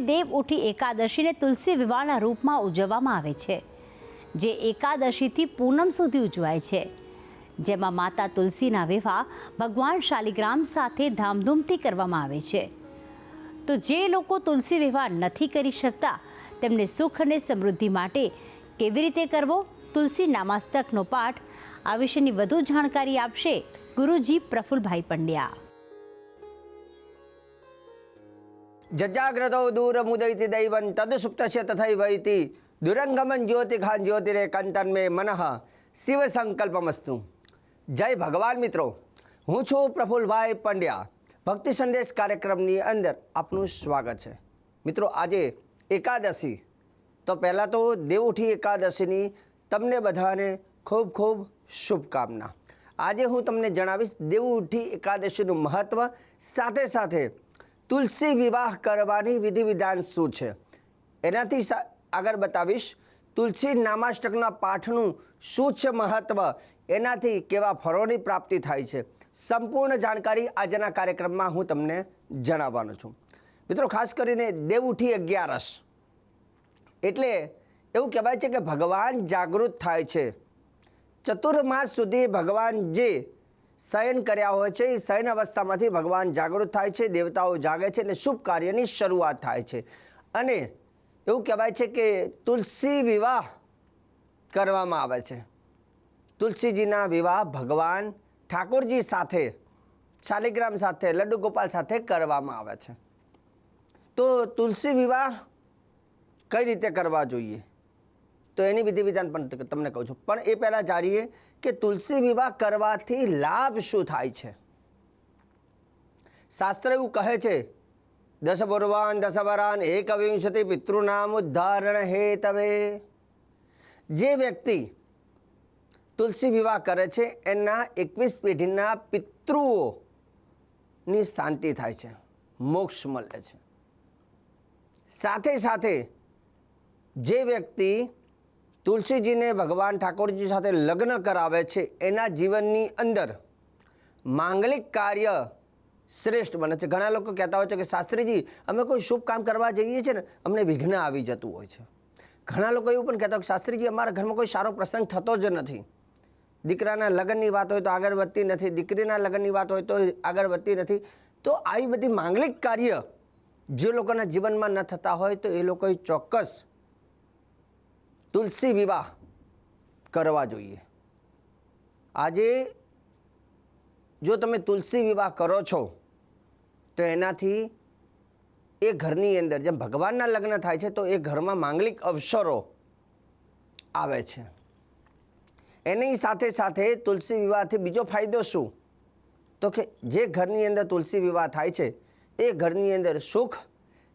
કારતક દેવ ઉઠી એકાદશીને તુલસી વિવાહના રૂપમાં ઉજવવામાં આવે છે, જે એકાદશીથી પૂનમ સુધી ઉજવાય છે. જેમાં માતા તુલસીના વિવાહ ભગવાન શાલિગ્રામ સાથે ધામધૂમથી કરવામાં આવે છે. તો જે લોકો તુલસી વિવાહ નથી કરી શકતા, તેમને સુખ અને સમૃદ્ધિ માટે કેવી રીતે કરવો? તુલસી નામાસ્તકનો પાઠ આ વિશેની વધુ જાણકારી આપશે ગુરુજી પ્રફુલભાઈ પંડ્યા. દૈવં તદસુપ્તસ્ય તથૈવૈતિ દુરંગમન જ્યોતિખાન જ્યોતિરે કંતન મે મનઃ શિવ સંકલ્પમસ્તુ જય ભગવાન મિત્રો હું છું પ્રફુલભાઈ પંડ્યા ભક્તિ સંદેશ કાર્યક્રમની અંદર આપનું સ્વાગત છે મિત્રો આજે એકાદશી તો પહેલાં તો દેવઉઠી એકાદશીની તમને બધાને ખૂબ ખૂબ શુભકામના આજે હું તમને જણાવીશ દેવઉઠી એકાદશીનું મહત્ત્વ સાથે સાથે તુલસી વિવાહ કરવાની વિધિ વિધાન શું છે? એનાથી આગળ બતાવીશ. તુલસી નામાષ્ટકના પાઠનું શું છે મહત્વ? એનાથી કેવા ફળોની પ્રાપ્તિ થાય છે? સંપૂર્ણ જાણકારી આજના કાર્યક્રમમાં હું તમને જણાવવાનો છું. મિત્રો, ખાસ કરીને દેવઉઠી અગિયારસ. એટલે એવું કહેવાય છે કે ભગવાન જાગૃત થાય છે. ચતુર્માસ સુધી ભગવાન જે શયન કર્યા હોય છે, એ શયન અવસ્થામાંથી ભગવાન જાગૃત થાય છે, દેવતાઓ જાગે છે એટલે શુભ કાર્યની શરૂઆત થાય છે. અને એવું કહેવાય છે કે તુલસી વિવાહ કરવામાં આવે છે. તુલસીજીના વિવાહ ભગવાન ઠાકોરજી સાથે, શાલિગ્રામ સાથે, લડ્ડુ ગોપાલ સાથે કરવામાં આવે છે. તો તુલસી વિવાહ કઈ રીતે કરવા જોઈએ? તો એની વિધિ વિધાન પણ તમને કહું છું. પણ એ પહેલાં જાણીએ કે તુલસી વિવાહ કરવાથી લાભ શું થાય છે? શાસ્ત્ર એવું કહે છે દસ પૂર્વાન દસ વરાન, એકવિંશતિ પિતૃનામ ઉદ્ધારણ હે તવે જે વ્યક્તિ તુલસી વિવાહ કરે છે, એના એકવીસ પેઢીના પિતૃઓની શાંતિ થાય છે, મોક્ષ મળે છે. સાથે સાથે જે વ્યક્તિ તુલસીજીને ભગવાન ઠાકોરજી સાથે લગ્ન કરાવે છે. એના જીવનની અંદર માંગલિક કાર્ય શ્રેષ્ઠ બને છે. ઘણા લોકો કહેતા હોય છે કે, શાસ્ત્રીજી, અમે કોઈ શુભ કામ કરવા જઈએ છીએ ને, અમને વિઘ્ન આવી જતું હોય છે. ઘણા લોકો એવું પણ કહેતા હોય કે, શાસ્ત્રીજી, અમારા ઘરમાં કોઈ સારો પ્રસંગ થતો જ નથી. દીકરાના લગ્નની વાત હોય તો આગળ વધતી નથી, દીકરીના લગ્નની વાત હોય તો આગળ વધતી નથી. તો આવી બધી માંગલિક કાર્ય જે લોકોના જીવનમાં ન થતા હોય તો એ લોકોએ ચોક્કસ તુલસી વિવાહ કરવા જોઈએ. આજે જો તમે તુલસી વિવાહ કરો છો, તો એનાથી એ ઘરની અંદર જેમ ભગવાનના લગ્ન થાય છે, તો એ ઘરમાં માંગલિક અવસરો આવે છે. એની સાથે સાથે તુલસી વિવાહથી બીજો ફાયદો શું? તો કે જે ઘરની અંદર તુલસી વિવાહ થાય છે, એ ઘરની અંદર સુખ,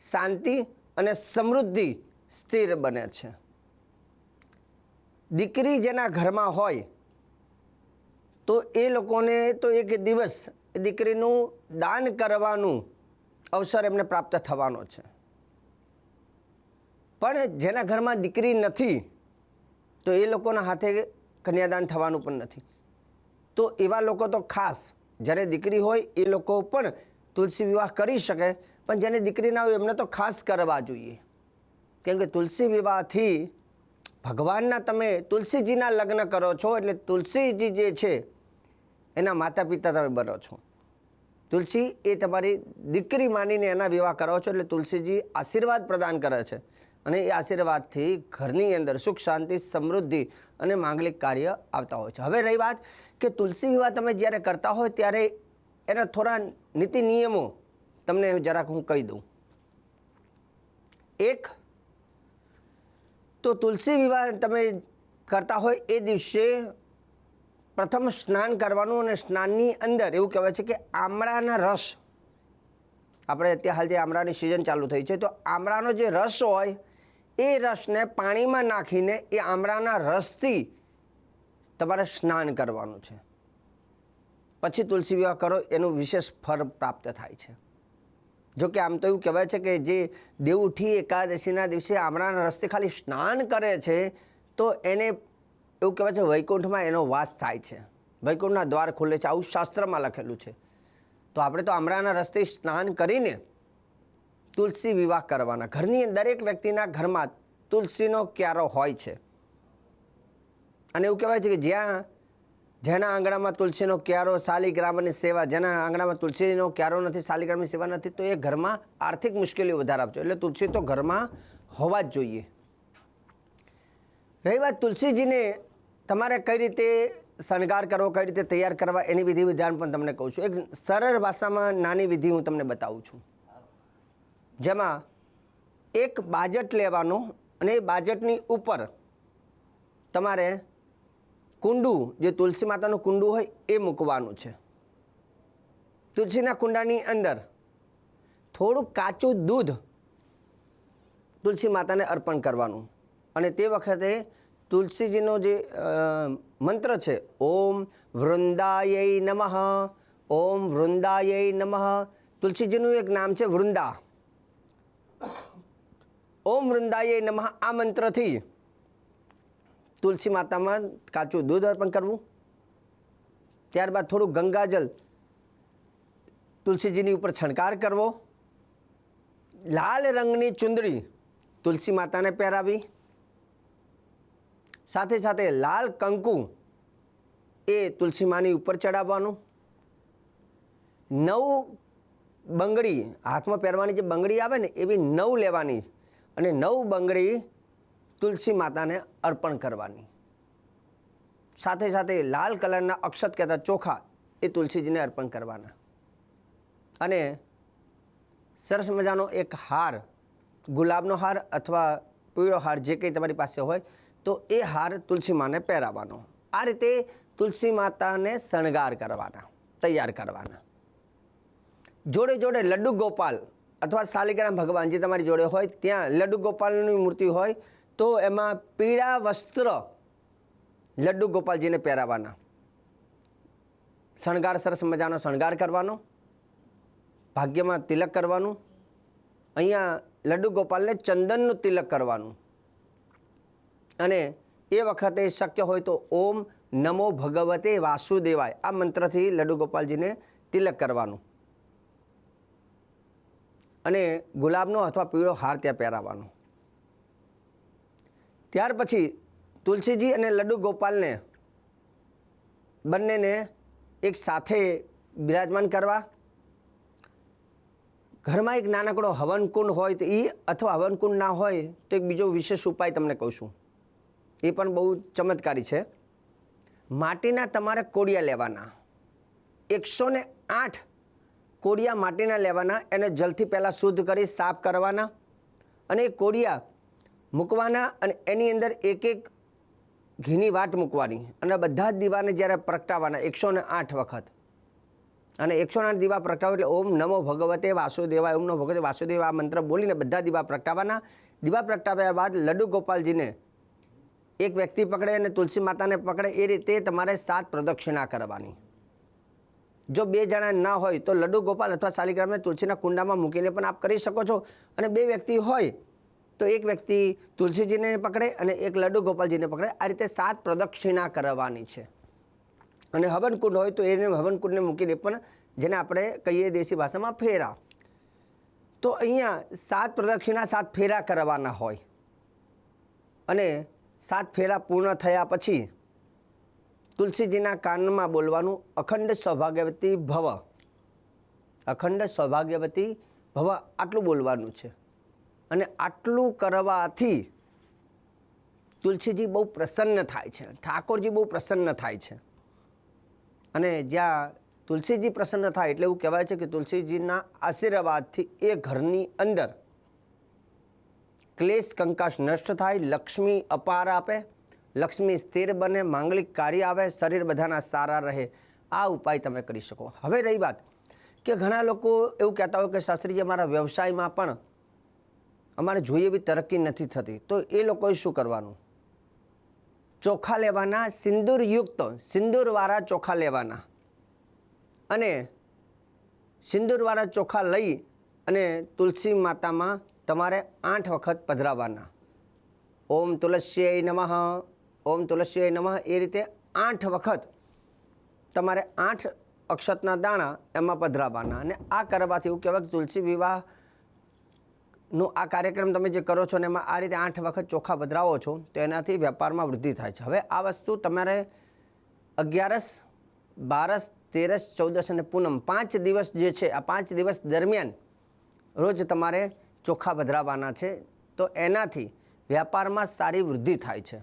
શાંતિ અને સમૃદ્ધિ સ્થિર બને છે. દીકરી જેના ઘરમાં હોય, તો એ લોકોને તો એક દિવસ દીકરીનું દાન કરવાનું અવસર એમને પ્રાપ્ત થવાનો છે. પણ જેના ઘરમાં દીકરી નથી, તો એ લોકોના હાથે કન્યાદાન થવાનું પણ નથી. તો એવા લોકો તો ખાસ, જ્યારે દીકરી હોય એ લોકો પણ તુલસી વિવાહ કરી શકે, પણ જેને દીકરી ના હોય એમને તો ખાસ કરવા જોઈએ. કેમ કે તુલસી વિવાહથી ભગવાનના તમે તુલસીજીના લગ્ન કરો છો એટલે તુલસીજી જે છે, એના માતા પિતા તમે બનો છો. તુલસી એ તમારી દીકરી માનીને એના વિવાહ કરો છો એટલે તુલસીજી આશીર્વાદ પ્રદાન કરે છે. અને એ આશીર્વાદથી ઘરની અંદર સુખ, શાંતિ, સમૃદ્ધિ અને માંગલિક કાર્ય આવતા હોય છે. હવે રહી વાત કે તુલસી વિવાહ તમે જ્યારે કરતા હોય ત્યારે એના થોડા નીતિ નિયમો તમને જરાક હું કહી દઉં. એક તો તુલસી વિવાહ તમે કરતા હોય એ દિવસે પ્રથમ સ્નાન કરવાનું અને સ્નાનની અંદર એવું કહેવાય છે કે આમળાના રસ. આપણે અત્યારે હાલ જે આમળાની સિઝન ચાલુ થઈ છે, તો આમળાનો જે રસ હોય, એ રસને પાણીમાં નાખીને એ આમળાના રસથી તમારે સ્નાન કરવાનું છે. પછી તુલસી વિવાહ કરો, એનું વિશેષ ફળ પ્રાપ્ત થાય છે. જો કે આમ તો એવું કહેવાય છે કે જે દેવઉઠી એકાદશીના દિવસે આમળાના રસ્તે ખાલી સ્નાન કરે છે, તો એને એવું કહેવાય છે વૈકુંઠમાં એનો વાસ થાય છે. વૈકુંઠના દ્વાર ખુલે છે. આવું શાસ્ત્રમાં લખેલું છે. તો આપણે તો આમળાના રસ્તે સ્નાન કરીને તુલસી વિવાહ કરવાના. ઘરની દરેક વ્યક્તિના ઘરમાં તુલસીનો ક્યારો હોય છે. અને એવું કહેવાય છે કે જ્યાં જેના આંગણામાં તુલસીનો ક્યારો શાલિગ્રામની સેવા, જેના આંગણામાં તુલસીનો ક્યારો નથી શાલિગ્રામની સેવા નથી, તો એ ઘરમાં આર્થિક મુશ્કેલી વધારે આપજો. એટલે તુલસી તો ઘરમાં હોવા જ જોઈએ. રહી વાત તુલસીજીને તમારે કઈ રીતે શણગાર કરવો, કઈ રીતે તૈયાર કરવા, એની વિધિ વિધાન પણ તમને કહું છું. એક સરળ ભાષામાં નાની વિધિ હું તમને બતાવું છું. જેમાં એક બાજટ લેવાનું અને એ બાજટની ઉપર તમારે કુંડું, જે તુલસી માતાનું કુંડું હોય, એ મૂકવાનું છે. તુલસીના કુંડાની અંદર થોડું કાચું દૂધ તુલસી માતાને અર્પણ કરવાનું. અને તે વખતે તુલસીજીનો જે મંત્ર છે, ઓમ વૃંદાય નમઃ, ઓમ વૃંદાય નમઃ, તુલસીજીનું એક નામ છે વૃંદા. ઓમ વૃંદાય નમઃ આ મંત્રથી તુલસી માતામાં કાચું દૂધ અર્પણ કરવું. ત્યારબાદ થોડું ગંગાજલ તુલસીજીની ઉપર છંટકાર કરવો. લાલ રંગની ચુંદડી તુલસી માતાને પહેરાવી. સાથે સાથે લાલ કંકુ એ તુલસી માની ઉપર ચડાવવાનું. નવ બંગડી હાથમાં પહેરવાની જે બંગડી આવે ને એવી નવ લેવાની. અને નવ બંગડી તુલસી માતાને અર્પણ કરવાની. સાથે સાથે લાલ કલરના અક્ષત કહેતા ચોખા એ તુલસીજીને અર્પણ કરવાના. અને સરસ મજાનો એક હાર, ગુલાબનો હાર અથવા પીળો હાર જે કંઈ તમારી પાસે હોય, તો એ હાર તુલસી માને પહેરાવવાનો. આ રીતે તુલસી માતાને શણગાર કરવાના, તૈયાર કરવાના. જોડે જોડે લડ્ડુ ગોપાલ અથવા શાલિગ્રામ ભગવાન જે તમારી જોડે હોય, ત્યાં લડ્ડુ ગોપાલની મૂર્તિ હોય તો એમાં પીળા વસ્ત્ર લડ્ડુ ગોપાલજીને પહેરાવવાના શણગાર સરસ મજાનો શણગાર કરવાનો, ભાગ્યમાં તિલક કરવાનું, અહીંયા લડ્ડુ ગોપાલને ચંદનનું તિલક કરવાનું. અને એ વખતે શક્ય હોય તો ઓમ નમો ભગવતે વાસુદેવાય આ મંત્રથી લડ્ડુ ગોપાલજીને તિલક કરવાનું. અને ગુલાબનો અથવા પીળો હાર ત્યાં પહેરાવવાનો ત્યાર પછી તુલસીજી અને લડ્ડુ ગોપાલને બંનેને એક સાથે બિરાજમાન કરવા. ઘરમાં એક નાનકડો હવનકુંડ હોય તો એ અથવા હવનકુંડ ના હોય તો એક બીજો વિશેષ ઉપાય તમને કહું છું. એ પણ બહુ ચમત્કારી છે. માટીના તમારે કોડિયા લેવાના. એકસો ને આઠ કોડિયા માટીના લેવાના. એને જલથી પહેલાં શુદ્ધ કરી, સાફ કરવાના. અને એ કોડિયા મૂકવાના અને એની અંદર એક એક ઘીની વાટ મૂકવાની અને બધા જ દીવાને જ્યારે પ્રગટાવવાના એકસો ને આઠ વખત. અને એકસો આઠ દીવા પ્રગટાવો એટલે ઓમ નમો ભગવતે વાસુદેવાય, ઓમ નમો ભગવતે વાસુદેવ આ મંત્ર બોલીને બધા દીવા પ્રગટાવવાના દીવા પ્રગટાવ્યા બાદ લડ્ડુ ગોપાલજીને એક વ્યક્તિ પકડે અને તુલસી માતાને પકડે, એ રીતે તમારે સાત પ્રદક્ષિણા કરવાની. જો બે જણા ના હોય તો લડ્ડુ ગોપાલ અથવા શાલિગ્રામને તુલસીના કુંડામાં મૂકીને પણ આપ કરી શકો છો. અને બે વ્યક્તિ હોય તો એક વ્યક્તિ તુલસીજીને પકડે અને એક લડ્ડુ ગોપાલજીને પકડે. આ રીતે સાત પ્રદક્ષિણા કરવાની છે. અને હવનકુંડ હોય તો એને હવનકુંડને મૂકીને પણ જેને આપણે કહીએ દેશી ભાષામાં ફેરા. તો અહીંયા સાત પ્રદક્ષિણા, સાત ફેરા કરવાના હોય. અને સાત ફેરા પૂર્ણ થયા પછી તુલસીજીના કાનમાં બોલવાનું અખંડ સૌભાગ્યવતી ભવ. અખંડ સૌભાગ્યવતી ભવ આટલું બોલવાનું છે. અને આટલું કરવાથી તુલસીજી બહુ પ્રસન્ન થાય છે, ઠાકોરજી બહુ પ્રસન્ન થાય છે. અને જ્યાં તુલસીજી પ્રસન્ન થાય એટલે એવું કહેવાય છે કે તુલસીજીના આશીર્વાદથી એ ઘરની અંદર ક્લેશ કંકાશ નષ્ટ થાય, લક્ષ્મી અપાર આપે, લક્ષ્મી સ્થિર બને, માંગલિક કાર્ય આવે, શરીર બધાના સારા રહે, આ ઉપાય તમે કરી શકો. હવે રહી વાત કે ઘણા લોકો એવું કહેતા હોય કે શાસ્ત્રીજી, અમારા વ્યવસાયમાં પણ અમારે જોઈએ એવી તરક્કી નથી થતી. તો એ લોકોએ શું કરવાનું? ચોખા લેવાના સિંદૂરયુક્ત સિંદૂરવાળા ચોખા લેવાના. અને સિંદૂરવાળા ચોખા લઈ અને તુલસી માતામાં તમારે આઠ વખત પધરાવવાના ઓમ તુલસ્ય નમઃ, ઓમ તુલસ્ય નમઃ, એ રીતે આઠ વખત તમારે આઠ અક્ષતના દાણા એમાં પધરાવવાના અને આ કરવાથી એવું કહેવાય કે તુલસી વિવાહ નું આ કાર્યક્રમ તમે જે કરો છો ને એમાં આ રીતે આઠ વખત ચોખા બદરાવો છો, તો એનાથી વેપારમાં વૃદ્ધિ થાય છે. હવે આ વસ્તુ તમારે અગિયારસ, બારસ, તેરસ, ચૌદસ અને પૂનમ પાંચ દિવસ જે છે, આ પાંચ દિવસ દરમિયાન રોજ તમારે ચોખા બદરાવવાના છે, તો એનાથી વ્યાપારમાં સારી વૃદ્ધિ થાય છે.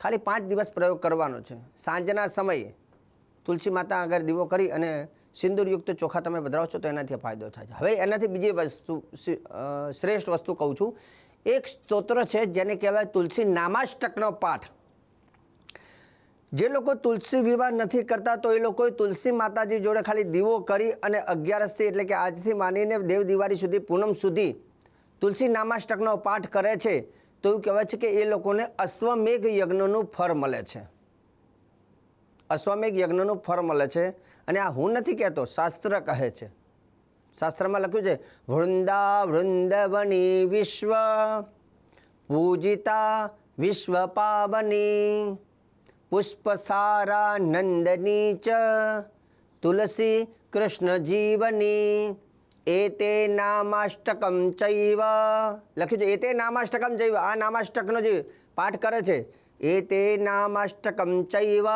ખાલી પાંચ દિવસ પ્રયોગ કરવાનો છે. સાંજના સમયે તુલસી માતા આગળ દીવો કરી અને સિંદૂરયુક્ત ચોખા તમે બદલાવો છો તો એનાથી ફાયદો થાય છે. હવે એનાથી બીજી વસ્તુ શ્રેષ્ઠ વસ્તુ કહું છું. એક સ્તોત્ર છે જેને કહેવાય તુલસી નામાષ્ટકનો પાઠ. જે લોકો તુલસી વિવાહ નથી કરતા તો એ લોકોએ તુલસી માતાજી જોડે ખાલી દીવો કરી અને અગિયારસથી એટલે કે આજથી માનીને દેવ દિવાળી સુધી, પૂનમ સુધી તુલસી નામાષ્ટકનો પાઠ કરે છે તો એવું કહેવાય છે કે એ લોકોને અશ્વમેઘ યજ્ઞનું ફળ મળે છે. અશ્વમેઘ યજ્ઞનું ફળ મળે છે અને આ હું નથી કહેતો, શાસ્ત્ર કહે છે. શાસ્ત્રમાં લખ્યું છે વૃંદા વૃંદવની વિશ્વ, પૂજિતા વિશ્વ પાવની પુષ્પસારા નંદની ચ, તુલસી કૃષ્ણ જીવની એતે નામાષ્ટકમ ચૈવ. લખ્યું છે એતે નામાષ્ટકમ ચૈવ. આ નામાષ્ટકનો જે પાઠ કરે છે એતે નામાષ્ટકમ ચૈવ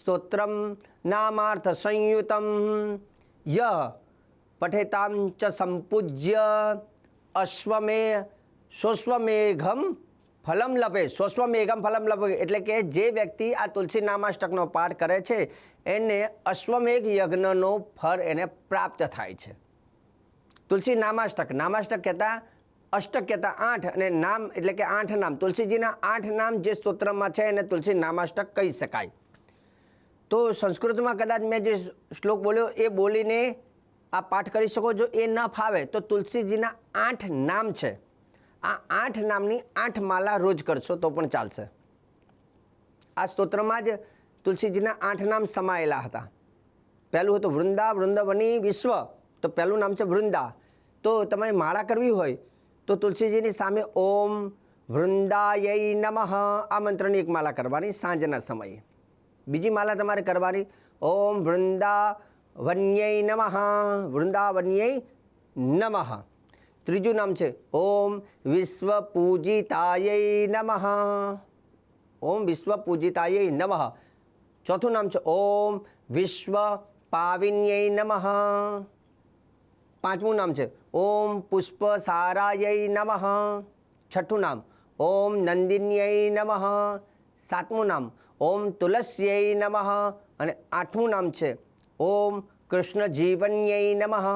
સ્તોત્રમ નામાર્થ સંયુતમ ય પઠેતામ ચ સંપૂજ્ય અશ્વમે સોશ્વમેઘમ ફલમ લપે સ્વસ્વમેઘમ ફલમ લપે એટલે કે જે વ્યક્તિ આ તુલસી નામાષ્ટકનો પાઠ કરે છે, એને અશ્વમેઘ યજ્ઞનો ફળ એને પ્રાપ્ત થાય છે. તુલસી નામાષ્ટક. નામાષ્ટક કહેતા અષ્ટક કહેતા આઠ અને નામ એટલે કે આઠ નામ. તુલસીજીના આઠ નામ જે સ્તોત્રમાં છે એને તુલસી નામાષ્ટક કહી શકાય. તો સંસ્કૃતમાં કદાચ મેં જે શ્લોક બોલ્યો એ બોલીને આ પાઠ કરી શકો જો એ ન ફાવે, તો તુલસીજીના આઠ નામ છે. આ આઠ નામની આઠ માલા રોજ કરશો તો પણ ચાલશે. આ સ્તોત્રમાં જ તુલસીજીના આઠ નામ સમાયેલા હતા. પહેલું હતું વૃંદા, વૃંદવની વિશ્વ, તો પહેલું નામ છે વૃંદા. તો તમારે માળા કરવી હોય, તો તુલસીજીની સામે ઓમ વૃંદાય નમઃ આ મંત્રની એક માળા કરવાની સાંજના સમયે. બીજી માળા તમારે કરવાની. ઓમ વૃંદા વન્યય નમઃ. વૃંદાવન્યય નમઃ. ત્રીજું નામ છે ઓમ વિશ્વ પૂજિતાય નમઃ. ઓમ વિશ્વ પૂજિતાય નમઃ. ચોથું નામ છે ઓમ વિશ્વ પાવિન્યય નમઃ. પાંચમું નામ છે ઓમ પુષ્પ સારાય નમઃ. છઠ્ઠું નામ ઓમ નંદિન્યય નમઃ. સાતમું નામ ઓમ તુલસ્યય નમઃ. અને આઠમું નામ છે, ઓમ કૃષ્ણ જીવન્યય નમઃ.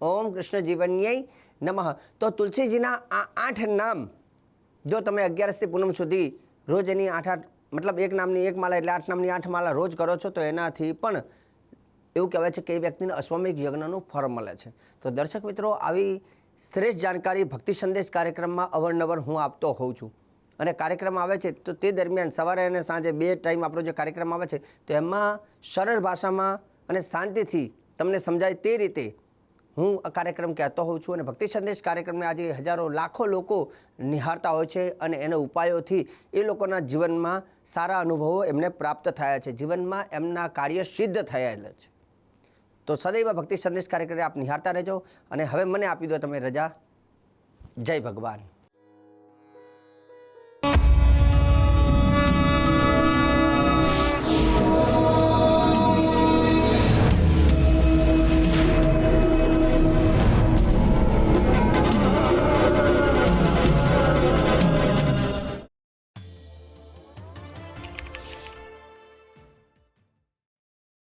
ઓમ કૃષ્ણ જીવન્યય નમઃ. તો તુલસીજીના આ આઠ નામ, જો તમે અગિયારસથી પૂનમ સુધી રોજ એની આઠ આઠ, મતલબ એક નામની એક માળા એટલે આઠ નામની આઠ માળા રોજ કરો છો, તો એનાથી પણ એવું કહેવાય છે કે એ વ્યક્તિને અશ્વમિક યજ્ઞનું ફળ મળે છે. તો દર્શક મિત્રો, આવી શ્રેષ્ઠ જાણકારી ભક્તિ સંદેશ કાર્યક્રમમાં અવરનવર હું આપતો હોઉં છું. અને કાર્યક્રમ આવે છે, તો તે દરમિયાન સવારે અને સાંજે બે ટાઈમ આપણો જે કાર્યક્રમ આવે છે, તો એમાં સરળ ભાષામાં અને શાંતિથી તમને સમજાય તે રીતે હું આ કાર્યક્રમ કહેતો હોઉં છું અને ભક્તિ સંદેશ કાર્યક્રમને આજે હજારો લાખો લોકો નિહાળતા હોય છે અને એના ઉપાયોથી એ લોકોના જીવનમાં સારા અનુભવો એમને પ્રાપ્ત થયા છે. જીવનમાં એમના કાર્ય સિદ્ધ થયેલા છે. તો સદૈવ ભક્તિ સંદેશ કાર્યક્રમ આપ નિહાળતા રહેજો અને હવે મને આપી દો તમે રજા. જય ભગવાન.